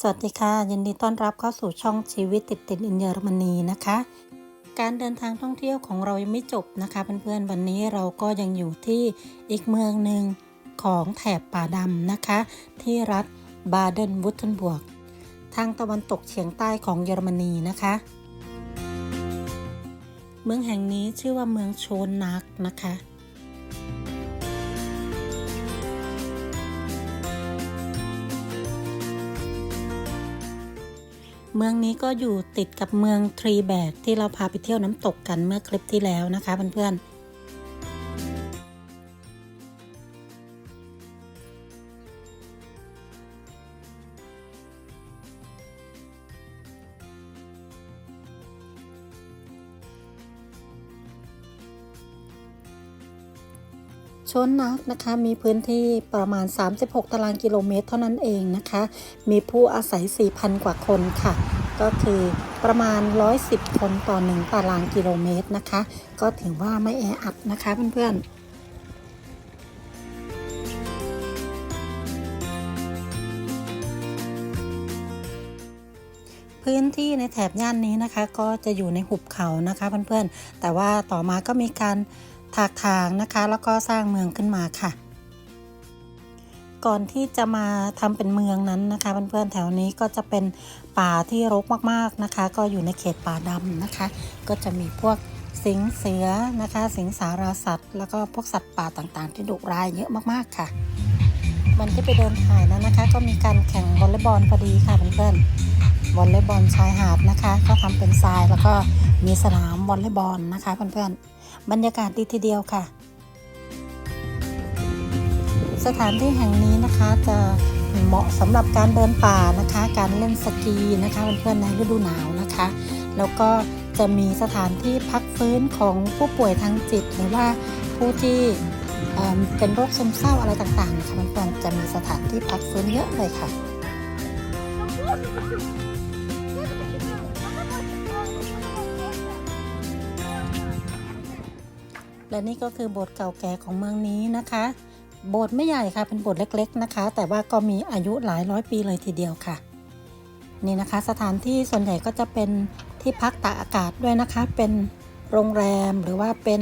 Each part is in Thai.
สวัสดีค่ะ ยินดีต้อนรับเข้าสู่ช่องชีวิตติดติดอินเยอรมนีนะคะ การเดินทางท่องเที่ยวของเรายังไม่จบนะคะเพื่อนๆวันนี้เราก็ยังอยู่ที่อีกเมืองหนึ่งของแถบป่าดำนะคะ ที่รัฐบาเดนวุฒนบวก ทางตะวันตกเฉียงใต้ของเยอรมนีนะคะ เมืองแห่งนี้ชื่อว่าเมืองโชนนักนะคะ เมืองนี้ก็อยู่ติดกับเมืองทรีแบกที่เราพาไปเที่ยวน้ำตกกันเมื่อคลิปที่แล้วนะคะเพื่อนๆ ชนนักนะคะมีพื้นที่ประมาณ 36 ตารางกิโลเมตร เท่านั้นเองนะคะ มีผู้อาศัย 4,000 กว่าคนค่ะ ก็คือประมาณ 110 คนต่อ 1 ตารางกิโลเมตรนะคะ ก็ถือว่าไม่แออัดนะคะเพื่อนๆพื้นที่ในแถบย่านนี้นะคะ ก็จะอยู่ในหุบเขานะคะเพื่อนๆ แต่ว่าต่อมาก็มีการ ถากถางนะคะ แล้วก็สร้างเมืองขึ้นมาค่ะ ก่อนที่จะมาทำเป็นเมืองนั้นนะคะเพื่อนๆแถวนี้ก็จะเป็นป่าที่รกมากๆนะคะ ก็อยู่ในเขตป่าดำนะคะ ก็จะมีพวกสิงเสือนะคะ สิงสาราสัตว์ แล้วก็พวกสัตว์ป่าต่างๆ ที่ดุร้ายเยอะมากๆค่ะวันที่ไปเดินถ่ายนั้นนะคะ ก็มีการแข่งวอลเลย์บอลพอดีค่ะเพื่อนๆ วอลเลย์บอลชายหาดนะคะก็ทำเป็นทรายแล้วก็มีสนามวอลเลย์บอลนะคะเพื่อนๆบรรยากาศดีทีเดียวค่ะ สถานที่แห่งนี้นะคะจะเหมาะสำหรับการเดินป่านะคะ การเล่นสกีนะคะเพื่อนๆในฤดูหนาวนะคะ แล้วก็จะมีสถานที่พักฟื้นของผู้ป่วยทางจิต หรือว่าผู้ที่เเป็นโรคซึมเศร้าอะไรต่างๆนะคะเพื่อนๆจะมีสถานที่พักฟื้นเยอะเลยค่ะ และนี่ก็คือโบสถ์เก่าแก่ของเมืองนี้นะคะ โบสถ์ไม่ใหญ่ค่ะเป็นโบสถ์เล็ก ๆนะคะ แต่ว่าก็มีอายุหลายร้อยปีเลยทีเดียวค่ะ นี่นะคะ สถานที่ส่วนใหญ่ก็จะเป็นที่พักตากอากาศด้วยนะคะ เป็นโรงแรมหรือว่าเป็น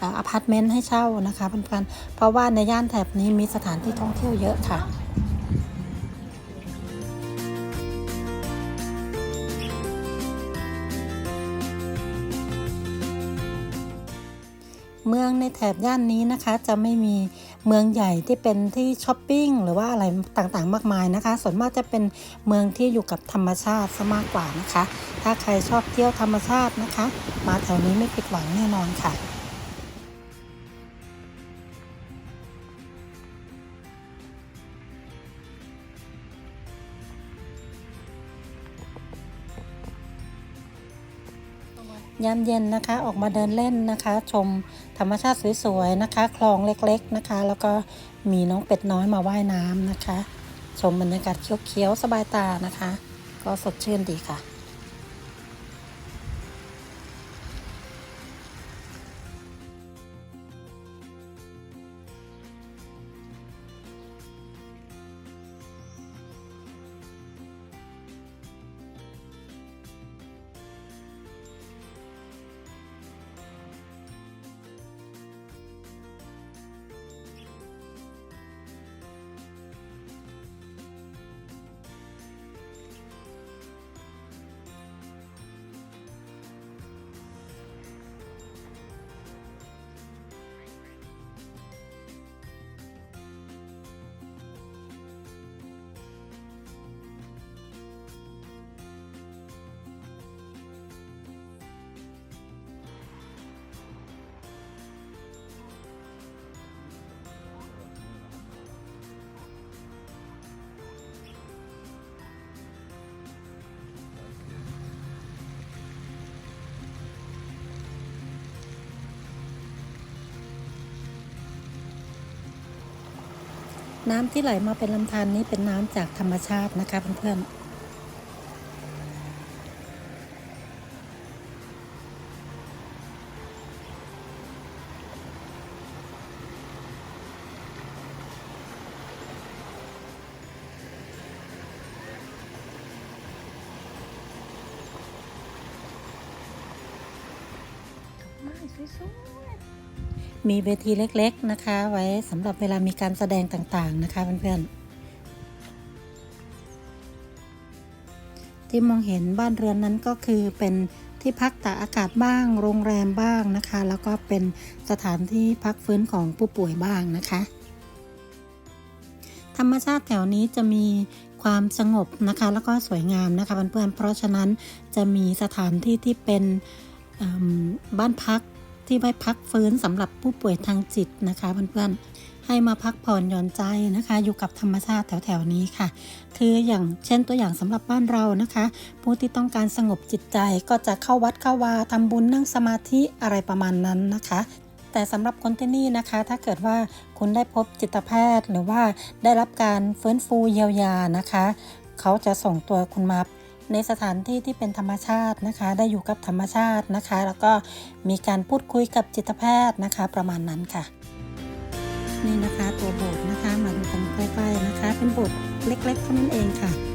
อออพาร์ตเมนต์ให้เช่านะคะเพื่อนๆเพราะว่าในย่านแถบนี้มีสถานที่ท่องเที่ยวเยอะค่ะ เมืองในแถบย่านนี้นะคะ จะไม่มีเมืองใหญ่ที่เป็นที่ช้อปปิ้งหรือว่าอะไรต่างๆ มากมายนะคะ ส่วนมากจะเป็นเมืองที่อยู่กับธรรมชาติซะมากกว่านะคะ ถ้าใครชอบเที่ยวธรรมชาตินะคะ มาแถวนี้ไม่ผิดหวังแน่นอนค่ะ ยามเย็นนะคะออกมาเดินเล่นนะคะ ชมธรรมชาติสวยๆนะคะ คลองเล็กๆนะคะ แล้วก็มีน้องเป็ดน้อยมาว่ายน้ำนะคะ ชมบรรยากาศเขียวๆสบายตานะคะ ก็สดชื่นดีค่ะ น้ำที่ไหลมาเป็นลำธารนนี้เป็นน้ำจากธรรมชาตินะคะเพื่อนสวย มีเวทีเล็กๆนะคะ ไว้สำหรับเวลามีการแสดงต่างๆนะคะเพื่อนๆ ที่มองเห็นบ้านเรือนนั้นก็คือเป็นที่พักตากอากาศบ้าง โรงแรมบ้างนะคะ แล้วก็เป็นสถานที่พักฟื้นของผู้ป่วยบ้างนะคะ ธรรมชาติแถวนี้จะมีความสงบนะคะ แล้วก็สวยงามนะคะเพื่อนๆเพราะฉะนั้นจะมีสถานที่ที่เป็นบ้านพัก ที่ไว้พักฟื้นสำหรับผู้ป่วยทางจิตนะคะเพื่อนๆให้มาพักผ่อนหย่อนใจนะคะ อยู่กับธรรมชาติแถวๆนี้ค่ะ คืออย่างเช่นตัวอย่างสำหรับบ้านเรานะคะ ผู้ที่ต้องการสงบจิตใจก็จะเข้าวัดเข้าวาทำบุญนั่งสมาธิอะไรประมาณนั้นนะคะแต่สำหรับคนที่นี่นะคะ ถ้าเกิดว่าคุณได้พบจิตแพทย์ หรือว่าได้รับการฟื้นฟูเยียวยานะคะ เขาจะส่งตัวคุณมา ในสถานที่ที่เป็นธรรมชาตินะคะ ได้อยู่กับธรรมชาตินะคะ แล้วก็มีการพูดคุยกับจิตแพทย์นะคะ ประมาณนั้นค่ะ นี่นะคะตัวโบสถ์นะคะมาดูกันใกล้ๆนะคะ เป็นโบสถ์เล็กๆเท่านั้นเองค่ะ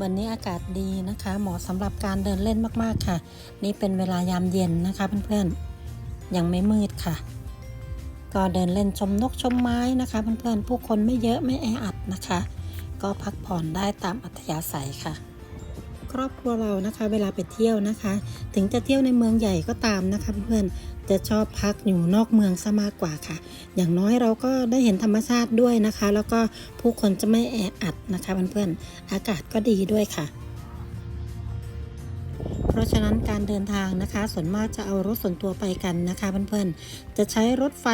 วันนี้อากาศดีนะคะ เหมาะสำหรับการเดินเล่นมากๆค่ะ นี่เป็นเวลายามเย็นนะคะเพื่อนๆ ยังไม่มืดค่ะ ก็เดินเล่นชมนกชมไม้นะคะเพื่อนๆ ผู้คนไม่เยอะไม่แออัดนะคะ ก็พักผ่อนได้ตามอัธยาศัยค่ะ ครอบครัวเรานะคะ เวลาไปเที่ยวนะคะ ถึงจะเที่ยวในเมืองใหญ่ก็ตามนะคะเพื่อนๆจะชอบพักอยู่นอกเมืองซะมากกว่าค่ะ อย่างน้อยเราก็ได้เห็นธรรมชาติด้วยนะคะ แล้วก็ผู้คนจะไม่แออัดนะคะเพื่อนๆอากาศก็ดีด้วยค่ะเพราะฉะนั้นการเดินทางนะคะ ส่วนมากจะเอารถส่วนตัวไปกันนะคะเพื่อนๆ จะใช้รถไฟ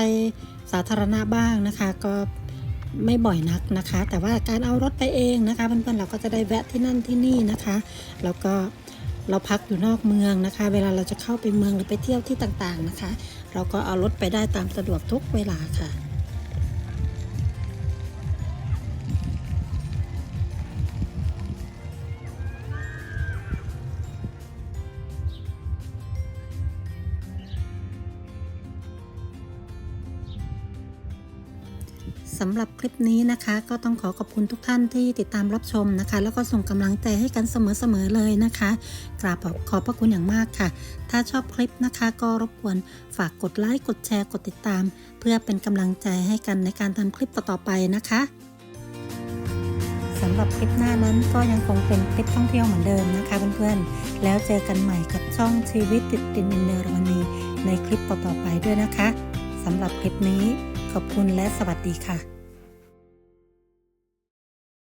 สาธารณะบ้างนะคะ ก็ ไม่บ่อยนักนะคะ แต่ว่าการเอารถไปเองนะคะเพื่อนๆเราก็จะได้แวะที่นั่นที่นี่นะคะ แล้วก็เราพักอยู่นอกเมืองนะคะ เวลาเราจะเข้าไปเมืองหรือไปเที่ยวที่ต่างๆนะคะ เราก็เอารถไปได้ตามสะดวกทุกเวลาค่ะ สำหรับคลิปนี้นะคะ ก็ต้องขอขอบคุณทุกท่านที่ติดตามรับชมนะคะ แล้วก็ส่งกำลังใจให้กันเสมอๆเลยนะคะกราบขอบพระคุณอย่างมากค่ะ ถ้าชอบคลิปนะคะ ก็รบกวนฝากกดไลค์กดแชร์กดติดตาม เพื่อเป็นกำลังใจให้กันในการทำคลิปต่อๆไปนะคะสำหรับคลิปหน้านั้นก็ยังคงเป็นคลิปท่องเที่ยวเหมือนเดิมนะคะเพื่อนๆ แล้วเจอกันใหม่กับช่องชีวิตติดดินอินเนอรมนีในคลิปต่อๆไปด้วยนะคะสำหรับคลิปนี้ ขอบคุณและสวัสดีค่ะ